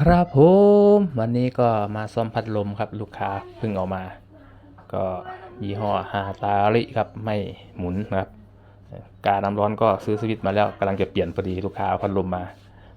ครับผมวันนี้ก็มาซ่อมพัดลมครับ ลูกค้าเพิ่งเอามา ก็ยี่ห้อฮาตาริครับไม่หมุนนะครับ กาน้ำร้อนก็ซื้อสวิตมาแล้วกำลังจะเปลี่ยนพอดีลูกค้าเอาพัดลมมา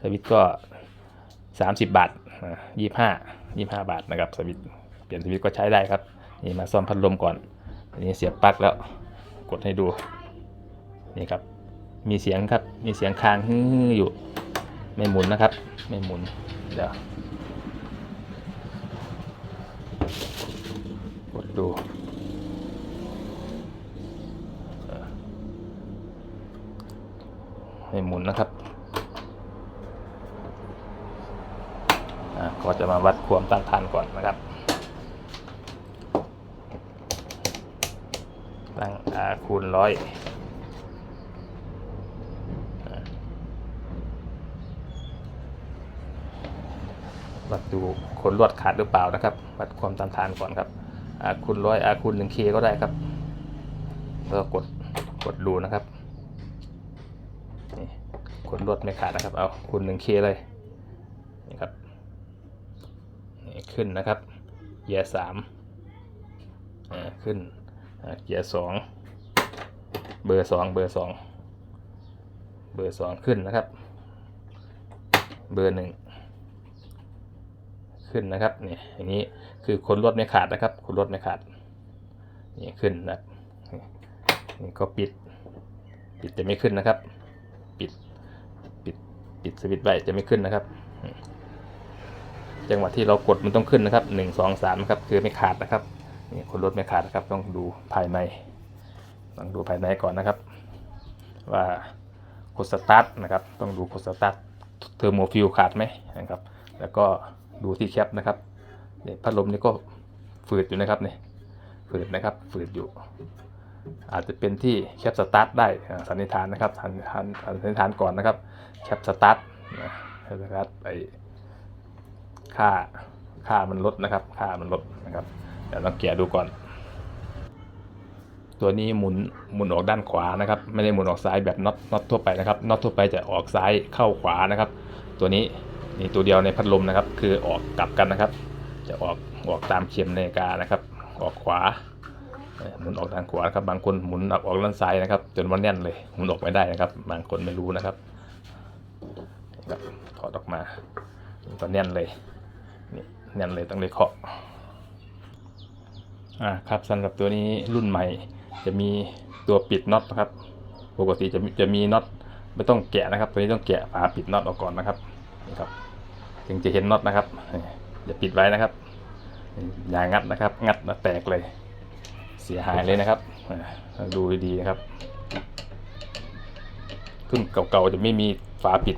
สวิตก็ 30 บาทยี่ห้ายี่ห้าบาทนะครับสวิตเปลี่ยนสวิตก็ใช้ได้ครับนี่มาซ่อมพัดลมก่อนอันนี้เสียบปลั๊กแล้วกดให้ดูนี่ครับมีเสียงครับมีเสียงค้างฮือๆอยู่ไม่หมุนนะครับ ไม่หมุน เดี๋ยวกดดูเออไม่หมุนนะครับก็จะมาวัดความต้านทานก่อนนะครับ ตั้ง R คูณร้อย วัดดูคนลวดขาดหรือเปล่านะครับวัดความต้านทานก่อนครับอาคูณร้อยอาคูณหนึ่งเคก็ได้ครับแล้วกดกดดูนะครับนี่คนลวดไม่ขาดนะครับเอาคูณหนึ่งเคเลยนี่ครับนี่ขึ้นนะครับเกียร์สามอ่าขึ้นอ่าเกียร์สองเบอร์สองเบอร์สองเบอร์สองขึ้นนะครับ เบอร์หนึ่ง ขึ้นนะครับนี่อย่างนี้คือคนลวดไม่ขาดนะครับคนลวดไม่ขาดนี่ขึ้นนะนี่ก็ปิด ปิดจะไม่ขึ้นนะครับ ปิดปิดปิดสวิตช์ไว้จะไม่ขึ้นนะครับ จังหวะที่เรากดมันต้องขึ้นนะครับหนึ่งสองสามนะครับคือไม่ขาดนะครับนี่คนลวดไม่ขาดนะครับ ต้องดูภายในต้องดูภายในก่อนนะครับ ว่ากดสตาร์ทนะครับ ต้องดูกดสตาร์ทเทอร์โมฟิลขาดไหมนะครับ แล้วก็ ดูที่แคปนะครับเนี่ยพัดลมนี่ก็ฝืดอยู่นะครับเนี่ยฝืดนะครับฝืดอยู่ อาจจะเป็นที่แคปสตาร์ทได้สันนิษฐานนะครับสันนิษฐานสันนิษฐานก่อนนะครับแคปสตาร์ทนะแคปสตาร์ทไอค่าค่ามันลดนะครับค่ามันลดนะครับเดี๋ยวเราแกะดูก่อน ตัวนี้หมุนหมุนออกด้านขวานะครับ ไม่ได้หมุนออกซ้ายแบบน็อตน็อตทั่วไปนะครับน็อตทั่วไปจะออกซ้ายเข้าขวานะครับ ตัวนี้ นี่ตัวเดียวในพัดลมนะครับ คือออกกลับกันนะครับ จะออกออกตามเข็มนาฬิกานะครับ ออกขวาหมุนออกทางขวาครับบางคนหมุนออกออกด้านซ้ายนะครับ จนวันแน่นเลยหมุนออกไม่ได้นะครับ บางคนไม่รู้นะครับครับถอดออกมาก็แน่นเลยนี่แน่นเลยต้องเลยเคาะอ่าครับสำหรับตัวนี้รุ่นใหม่ จะมีตัวปิดน็อตนะครับ ปกติจะมีจะมีน็อตไม่ต้องแกะนะครับ ตัวนี้ต้องแกะฝาปิดน็อตออกก่อนนะครับนี่ครับ ถึงจะเห็นน็อตนะครับอย่าปิดไว้นะครับ อย่างัดนะครับ งัดแล้วแตกเลย เสียหายเลยนะครับดูดีนะครับรุ่นเก่าๆจะไม่มีฝาปิด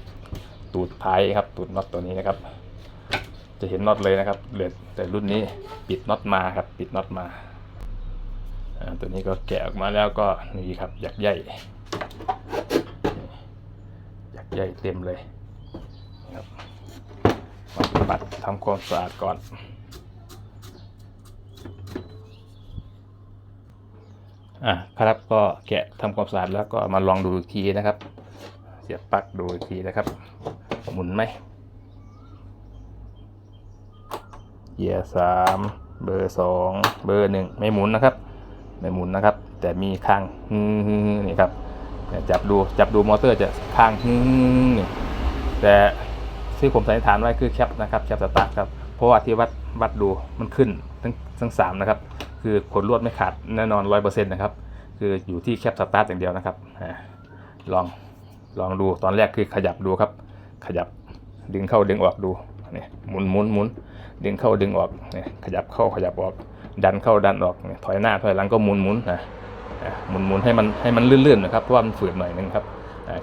ตูดท้ายครับตูดน็อตตัวนี้นะครับ จะเห็นน็อตเลยนะครับเหลือแต่รุ่นนี้ปิดน็อตมาครับ ปิดน็อตมาตัวนี้ก็แกะออกมาแล้วก็นี่ครับหยักใยหยักใยเต็มเลยครับ มาปัดทำความสะอาดก่อน อะครับก็แกะทำความสะอาดแล้วก็มาลองดูอีกทีนะครับ เสียบปลั๊กดูอีกทีนะครับ หมุนไหมเกียร์สามเบอร์สองเบอร์หนึ่งไม่หมุนนะครับไม่หมุนนะครับ แต่มีข้างฮึ่นี่ครับจับดูจับดูมอเตอร์จะข้างฮึ่งนี่แต่ ที่ผมสันนิษฐานไว้คือแคปนะครับแคปสตาร์ทครับเพราะว่าที่วัดวัดดูมันขึ้นทั้งทั้งสามนะครับคือขนลวดไม่ขาดแน่นอนร้อยเปอร์เซ็นต์นะครับคืออยู่ที่แคปสตาร์ทอย่างเดียวนะครับลองลองดูตอนแรกคือขยับดูครับ ขยับดึงเข้าดึงออกดูนี่หมุนหมุนหมุนดึงเข้าดึงออกนี่ขยับเข้าขยับออกดันเข้าดันออกเนี่ยถอยหน้าถอยหลังก็หมุนหมุนนะหมุนหมุนให้มันให้มันลื่นๆนะครับเพราะว่ามันฝืดหน่อยนึงครับ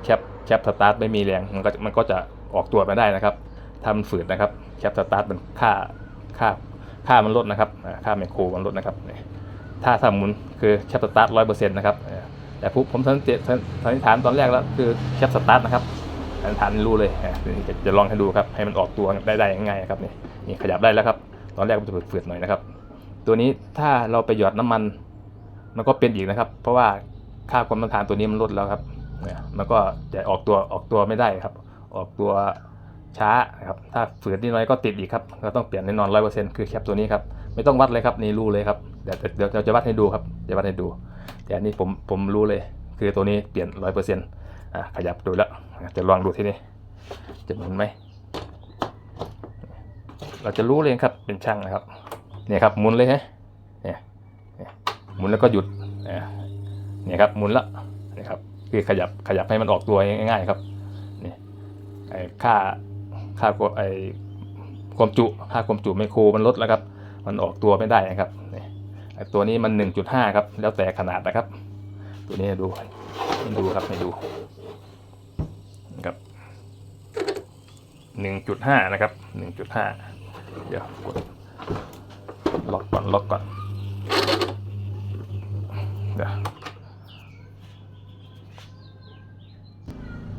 แคปแคปสตาร์ทไม่มีแรงมันก็มันก็จะ ออกตัวไปได้นะครับถ้ามันฝืดนะครับแคปสตาร์ทมันค่าค่าค่ามันลดนะครับค่าไมโครมันลดนะครับถ้าถ้าหมุนคือแคปสตาร์ทร้อยเปอร์เซ็นต์นะครับแต่ผมสันนิษฐานสันนิษฐานตอนแรกแล้วคือแคปสตาร์ทนะครับสันนิษฐานรู้เลยจะลองให้ดูครับให้มันออกตัวได้ได้ง่ายๆครับนี่นี่ขยับได้แล้วครับ ตอนแรกมันจะฝืดๆหน่อยนะครับ ตัวนี้ถ้าเราไปหยอดน้ำมันมันก็เป็นอีกนะครับ เพราะว่าค่าความต้านทานตัวนี้มันลดแล้วครับเนี่ยมันก็จะออกตัวออกตัวไม่ได้ครับ ออกตัวช้านะครับถ้าฝืนนิดน่อยก็ติดอีกครับก็ต้องเปลี่ยนแน่นอนร้อยเปอร์เซ็นต์คือแคปตัวนี้ครับไม่ต้องวัดเลยครับนี่รู้เลยครับเดี๋ยวเดี๋ยวเดี๋ยวจะวัดให้ดูครับจะวัดให้ดู แต่อันนี้ผมผมรู้เลย คือตัวนี้เปลี่ยนร้อยเปอร์เซ็นต์อะขยับดูแล้วจะลองดูที่นี่จะหมุนไหมเราจะรู้เลยครับเป็นช่างนะครับเนี่ยครับหมุนเลยฮะเนี่ยหมุนแล้วก็หยุดเนี่ยครับหมุนละนี่ครับคือขยับขยับให้มันออกตัวง่ายๆครับ ค่าค่าไอ้ความจุค่าความจุไมโครมันลดแล้วครับ มันออกตัวไม่ได้นะครับไอ้ตัวนี้มัน 1.5 ครับ แล้วแต่ขนาดนะครับ ตัวนี้ดูดูครับให้ดูนะครับ 1.5 นะครับ 1.5 เดี๋ยวกดล็อกก่อนล็อกก่อนเดี๋ยว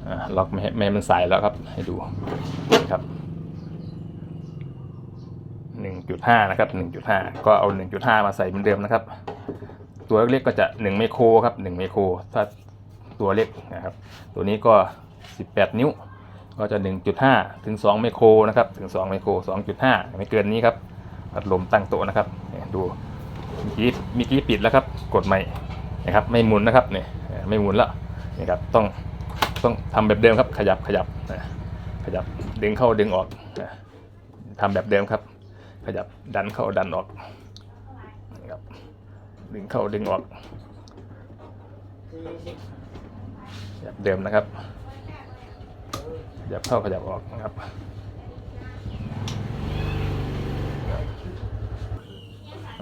อ่า ล็อกไม่ให้ไม่มันใส่แล้วครับ ให้ดูนะครับ1.5นะครับ1.5ก็เอา1.5มาใส่เหมือนเดิมนะครับ ตัวเล็กก็จะ1ไมโครครับ1ไมโครถ้าตัวเล็กนะครับ ตัวนี้ก็18นิ้ว ก็จะ1.5ถึง2ไมโครนะครับ ถึง2ไมโคร2.5ไม่เกินนี้ครับพัดลมตั้งโต๊ะนะครับดูเมื่อกี้เมื่อกี้ปิดแล้วครับ กดใหม่นะครับ ไม่หมุนนะครับเนี่ยไม่หมุนแล้วนี่ครับต้อง ต้องทำแบบเดิมครับ ขยับขยับนะขยับดึงเข้าดึงออกนะทำแบบเดิมครับ ขยับดันเข้าดันออกนะครับดึงเข้าดึงออกแบบเดิมนะครับขยับเข้าขยับออกนะครับ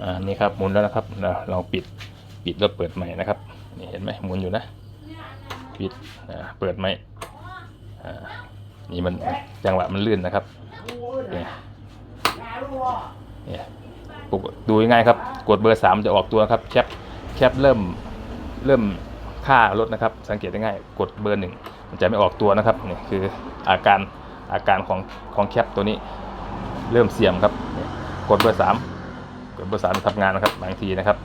อ่านี่ครับหมุนแล้วนะครับเราเราปิดปิดแล้วเปิดใหม่นะครับนี่เห็นไหมหมุนอยู่นะ ปิดอ่าเปิดใหมนี่มันจังหวะมันลื่นนะครับเนี่ยดูง่ายครับ กดเบอร์สามจะออกตัวครับแคปแคปเริ่มเริ่มค่ารถนะครับ สังเกตได้ง่ายกดเบอร์หนึ่งมันจะไม่ออกตัวนะครับนี่คืออาการอาการของของแคปตัวนี้เริ่มเสียมครับ กดเบอร์สามกดเบอร์สามทำงานนะครับบางทีนะครับ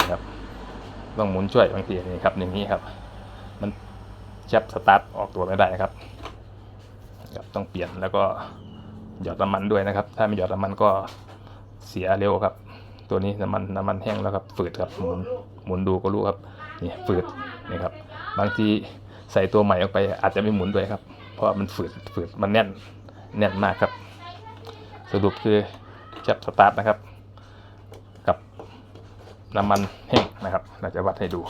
นะครับต้องหมุนช่วยบางทีนี่ครับอย่างนี้ครับ มันแคปสตาร์ทออกตัวไม่ได้นะครับครับต้องเปลี่ยนแล้วก็หยอดน้ำมันด้วยนะครับ ถ้าไม่หยอดน้ำมันก็เสียเร็วครับ ตัวนี้น้ำมันน้ำมันแห้งแล้วครับฝืดครับหมุนหมุนดูก็รู้ครับนี่ฝืดนี่ครับ บางทีใส่ตัวใหม่ออกไปอาจจะไม่หมุนด้วยครับ เพราะมันฝืดฝืดมันแน่นแน่นมากครับ สรุปคือจับสตาร์ทนะครับ กับน้ำมันแห้งนะครับเราจะวัดให้ดู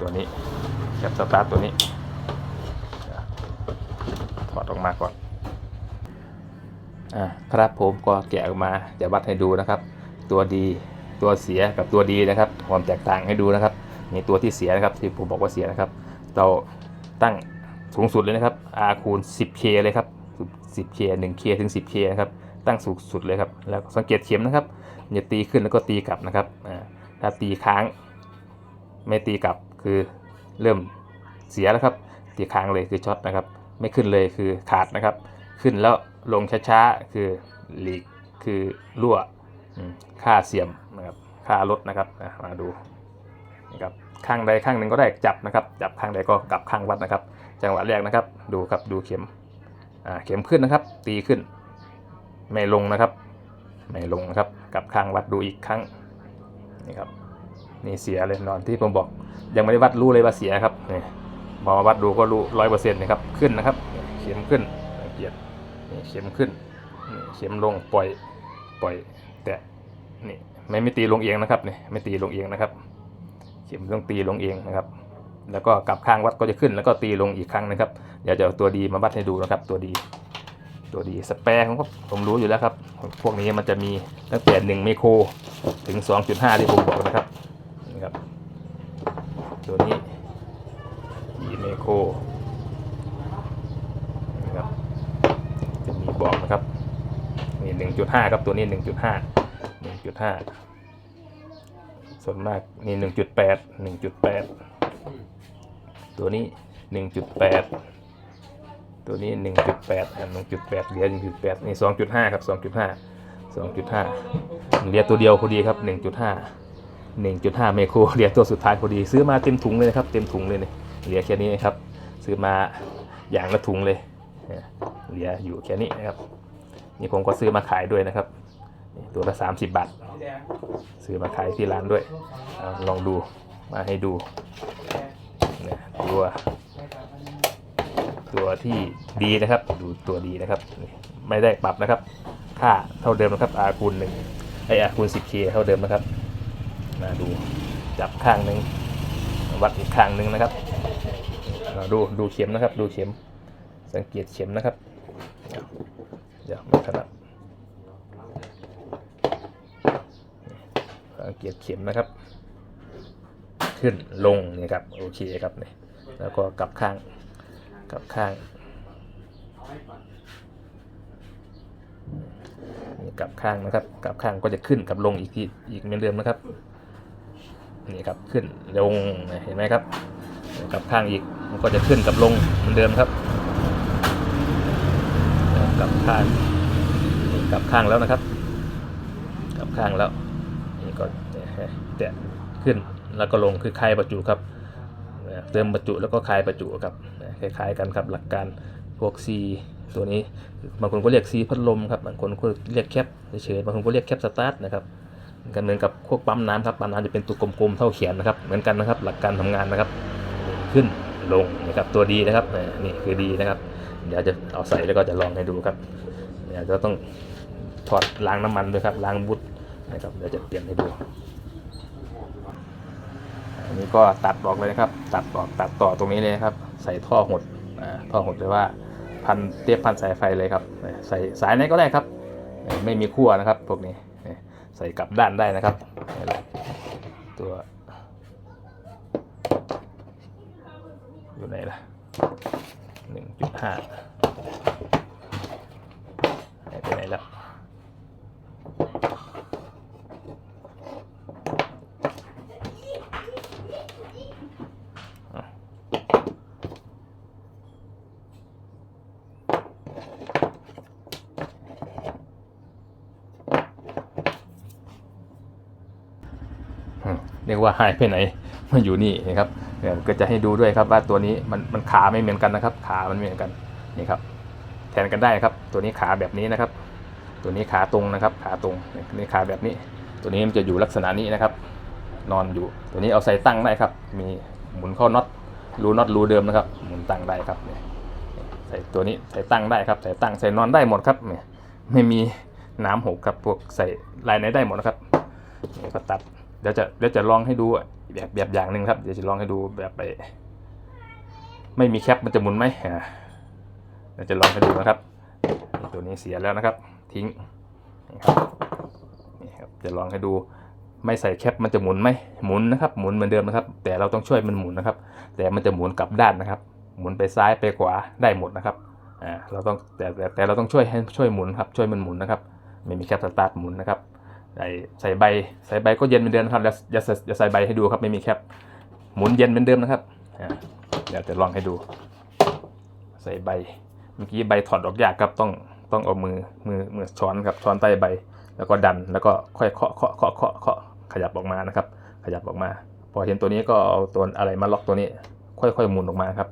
ตัวนี้จับสตาร์ทตัวนี้ถอดออกมาก่อนอ่าครับผมก็แกะออกมาจะวัดให้ดูนะครับ ตัวดีตัวเสียกับตัวดีนะครับ ความแตกต่างให้ดูนะครับนี่ตัวที่เสียนะครับที่ผมบอกว่าเสียนะครับ เราตั้งสูงสุดเลยนะครับ R คูณ 10K เลยครับ 10K 1K ถึง 10K นะครับตั้งสูงสุดเลยครับ แล้วสังเกตเข็มนะครับอย่าตีขึ้นแล้วก็ตีกลับนะครับถ้าตีค้างไม่ตีกลับ คือเริ่มเสียแล้วครับตีค้างเลยคือช็อตนะครับ ไม่ขึ้นเลยคือขาดนะครับ ขึ้นแล้วลงช้าๆคือหลีกคือรั่วค่าเสียมนะครับค่ารถนะครับมาดูนะครับข้างใดข้างหนึ่งก็ได้จับนะครับ จับข้างใดก็กลับข้างวัดนะครับ จังหวะแรกนะครับ ดูครับดูเข็มเข็มขึ้นนะครับ ตีขึ้น ไม่ลงนะครับ ไม่ลงนะครับกลับข้างวัดดูอีกครั้งนี่ครับ นี่เสียเลยนอนที่ผมบอก ยังไม่ได้วัดรู้เลยว่าเสียครับนี่พอมาวัดดูก็รู้ร้อยเปอร์เซ็นต์นะครับขึ้นนะครับ เข็มขึ้นสังเกตนี่เข็มขึ้นนี่เข็มลงปล่อยปล่อย แต่นี่ไม่ไม่ตีลงเอียงนะครับนี่ไม่ตีลงเอียงนะครับ เข็มต้องตีลงเองนะครับ แล้วก็กลับข้างวัดก็จะขึ้น แล้วก็ตีลงอีกครั้งนะครับเดี๋ยวจะเอาตัวดีมาวัดให้ดูนะครับ ตัวดีตัวดีสเปรของผมผมรู้อยู่แล้วครับ พวกนี้มันจะมีตั้งแต่1ไมโครถึง 2.5 ที่ผมบอกนะครับ ตัวนี้กี่ไมโครนะครับจะมีบอกนะครับนี่1.5ครับตัวนี้1.5 1.5ส่วนมากนี่หนึ่งจุดแปดหนึ่งจุดแปดตัวนี้หนึ่งจุดแปดตัวนี้หนึ่งจุดแปดหนึ่งจุดแปดเหลือหนึ่งจุดแปดนี่สองจุดห้าครับสองจุดห้าสองจุดห้าเหลือตัวเดียวพอดีครับหนึ่งจุดห้า หนึ่งจุดห้าเมโครเหลือตัวสุดท้ายพอดี ซื้อมาเต็มถุงเลยนะครับ เต็มถุงเลยเนี่ยเหลือแค่นี้นะครับ ซื้อมาอย่างละถุงเลยเนี่ยเหลืออยู่แค่นี้นะครับ นี่ผมก็ซื้อมาขายด้วยนะครับ ตัวละ 30 บาท ซื้อมาขายที่ร้านด้วยอลองดูมาให้ดูตัวตัวที่ดีนะครับ ดูตัวดีนะครับ ไม่ได้ปรับนะครับ ค่าเท่าเดิมนะครับ R คูณหนึ่งไอ R คูณ 10K เท่าเดิมนะครับ มาดูจับข้างหนึ่งวัดอีกข้างหนึ่งนะครับเราดูดูเข็มนะครับ ดูเข็มสังเกตเข็มนะครับเดี๋ยวม่ถนัดสังเกตเข็มนะครับ ขึ้นลงนี่ครับโอเคครับนี่แล้วก็กลับข้างกลับข้างกลับข้างนะครับกลับข้างก็จะขึ้นกับลงอีกทีอีกเหมือนเดิมนะครับ นี่ครับขึ้นลงเห็นไหมครับกับข้างอีกมันก็จะขึ้นกับลงเหมือนเดิมครับกับข้างนี่กับข้างแล้วนะครับ กับข้างแล้วนี่ก็แตะขึ้นแล้วก็ลงคือคลายประจุครับเติมประจุแล้วก็คลายประจุครับคล้ายๆกันครับหลักการพวก C ตัวนี้บางคนก็เรียก C พัดลมครับบางคนก็เรียกแคปเฉยๆบางคนก็เรียกแคปสตาร์ทนะครับ กันเหมือนกับพวกปั๊มน้ำครับปั๊มน้ำจะเป็นตัวกลมๆเท่าเขียนนะครับ เหมือนกันนะครับ หลักการทำงานนะครับขึ้นลงนะครับตัวดีนะครับนี่คือดีนะครับ เดี๋ยวจะเอาใส่แล้วก็จะลองให้ดูครับเดี๋ยวจะต้องถอดล้างน้ำมันด้วยครับล้างบุตนะครับเดี๋ยวจะเปลี่ยนให้ดูอันนี้ก็ตัดออกเลยนะครับ ตัดออกตัดต่อตรงนี้เลยครับ ใส่ท่อหดอ่าท่อหดเลยว่าพันเทียบพันสายไฟเลยครับ ใส่สายไหนก็ได้ครับ ไม่มีขั้วนะครับพวกนี้ ใส่กลับด้านได้นะครับนี่แหละตัวอยู่ไหนล่ะหนึ่งจุดห้าไปไหนแล้วอะอืม เรียกว่าหายไปไหนมาอยู่นี่นะครับเดี๋ยก็จะให้ดูด้วยครับว่าตัวนี้มันมันขาไม่เหมือนกันนะครับ ขามันไม่เหมือนกันนี่ครับ แทนกันได้ครับ ตัวนี้ขาแบบนี้นะครับ ตัวนี้ขาตรงนะครับ ขาตรงนี่ขาแบบนี้ ตัวนี้มันจะอยู่ลักษณะนี้นะครับ นอนอยู่ตัวนี้เอาใส่ตั้งได้ครับ มีหมุนเข้าน็อตรูน็อตรูเดิมนะครับ หมุนตั้งได้ครับเนี่ยใส่ตัวนี้ใส่ตั้งได้ครับใส่ตั้งใส่นอนได้หมดครับเนี่ยไม่มีน้ำหกครับพวกใส่ลายไหนได้หมดนะครับนี่ก็ตัด เดี๋ยวจะเดี๋ยวจะลองให้ดูแบบแบบอย่างหนึ่งครับเดี๋ยวจะลองให้ดูแบบไป ไม่มีแคปมันจะหมุนไหมเดี๋ยวจะลองให้ดูนะครับ ตัวนี้เสียแล้วนะครับ ทิ้งนี่ครับนี่ครับจะลองให้ดูไม่ใส่แคปมันจะหมุนไหมหมุนนะครับ หมุนเหมือนเดิมนะครับ แต่เราต้องช่วยมันหมุนนะครับ แต่มันจะหมุนกลับด้านนะครับ หมุนไปซ้ายไปขวาได้หมดนะครับอ่าเราต้องแต่แต่แต่เราต้องช่วยให้ช่วยหมุนครับช่วยมันหมุนนะครับไม่มีแคปสตาร์ทหมุนนะครับ ใส่ใส่ใบใส่ใบก็เย็นเหมือนเดิมนะครับอย่าใส่อย่าใส่ใบให้ดูครับไม่มีแคปหมุนเย็นเหมือนเดิมนะครับเดี๋ยวจะลองให้ดู ใส่ใบเมื่อกี้ใบถอดออกยากครับต้องต้องเอามือมือมือช้อนครับช้อนใต้ใบ แล้วก็ดันแล้วก็ค่อยเคาะเคาะเคาะเคาะเคาะขยับออกมานะครับ ขยับออกมา พอเห็นตัวนี้ก็เอาตัวอะไรมาล็อกตัวนี้ ค่อยๆหมุนออกมาครับ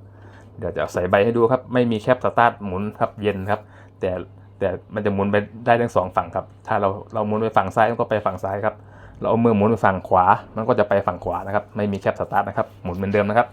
เดี๋ยวจะใส่ใบให้ดูครับ ไม่มีแคปสตาร์ทหมุนครับเย็นครับ แต่ แต่มันจะหมุนไปได้ทั้งสองฝั่งครับ ถ้าเราเราหมุนไปฝั่งซ้ายมันก็ไปฝั่งซ้ายครับ เราเอามือหมุนไปฝั่งขวา มันก็จะไปฝั่งขวานะครับ ไม่มีแคปสตาร์ทนะครับ หมุนเหมือนเดิมนะครับ